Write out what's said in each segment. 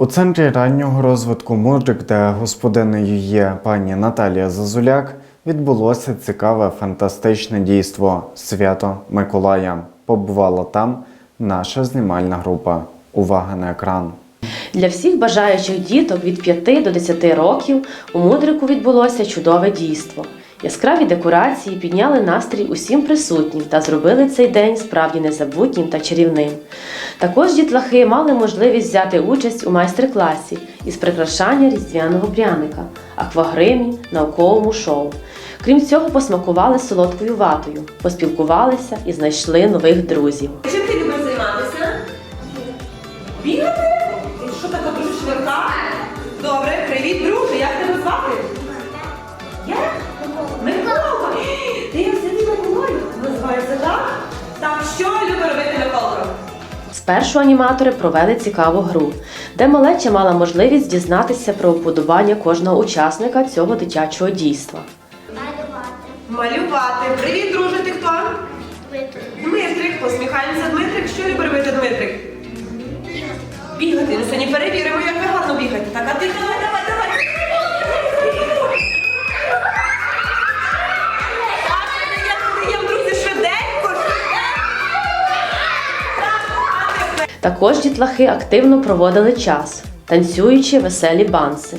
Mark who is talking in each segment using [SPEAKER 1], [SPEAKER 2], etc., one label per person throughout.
[SPEAKER 1] У центрі раннього розвитку Мудрик, де господинею є пані Наталія Зазуляк, відбулося цікаве фантастичне дійство Свято Миколая. Побувала там наша знімальна група. Увага на екран.
[SPEAKER 2] Для всіх бажаючих діток від 5 до 10 років у мудрику відбулося чудове дійство. Яскраві декорації підняли настрій усім присутнім та зробили цей день справді незабутнім та чарівним. Також дітлахи мали можливість взяти участь у майстер-класі із прикрашання різдвяного пряника, аквагримі, науковому шоу. Крім цього, посмакували солодкою ватою, поспілкувалися і знайшли нових друзів. Спершу аніматори провели цікаву гру, де малеча мала можливість дізнатися про вподобання кожного учасника цього дитячого дійства.
[SPEAKER 3] Малювати. Малювати. Привіт, друже, ти хто? Дмитрик, посміхаємося, Дмитрик. Що любить робити Дмитрик? Бігати. Ну сьогодні перевіримо, як ви гарно бігаєте. Так, а ти
[SPEAKER 2] Також дітлахи активно проводили час, танцюючи веселі банси.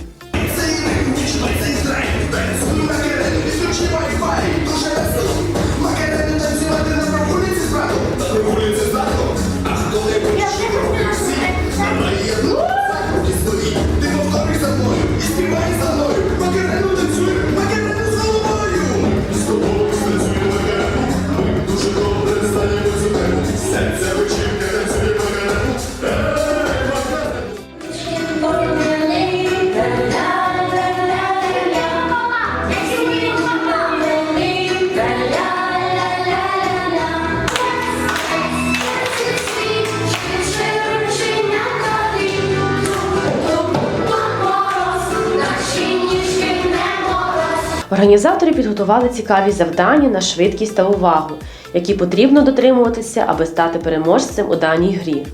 [SPEAKER 2] Організатори підготували цікаві завдання на швидкість та увагу, які потрібно дотримуватися, аби стати переможцем у даній грі.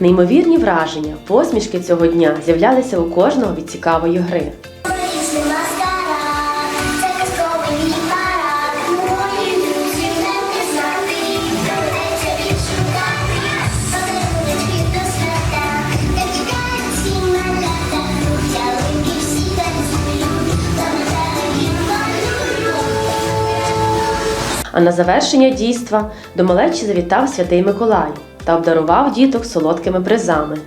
[SPEAKER 2] Неймовірні враження, посмішки цього дня з'являлися у кожного від цікавої гри. А на завершення дійства до малечі завітав святий Миколай та обдарував діток солодкими призами.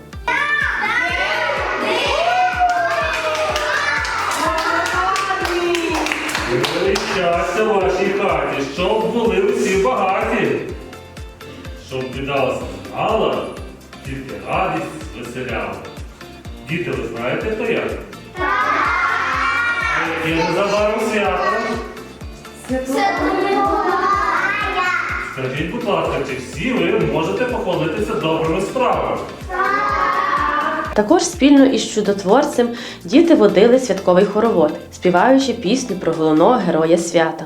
[SPEAKER 4] Щастя в вашій хаті, щоб були усі багаті. Щоб біда знала, тільки радість веселяла. Діти, ви знаєте, хто я? Так! Яке незабаром свято? Скажіть, будь ласка, чи всі ви можете похвалитися добрими справами?
[SPEAKER 2] Також спільно із чудотворцем діти водили святковий хоровод, співаючи пісню про головного героя свята.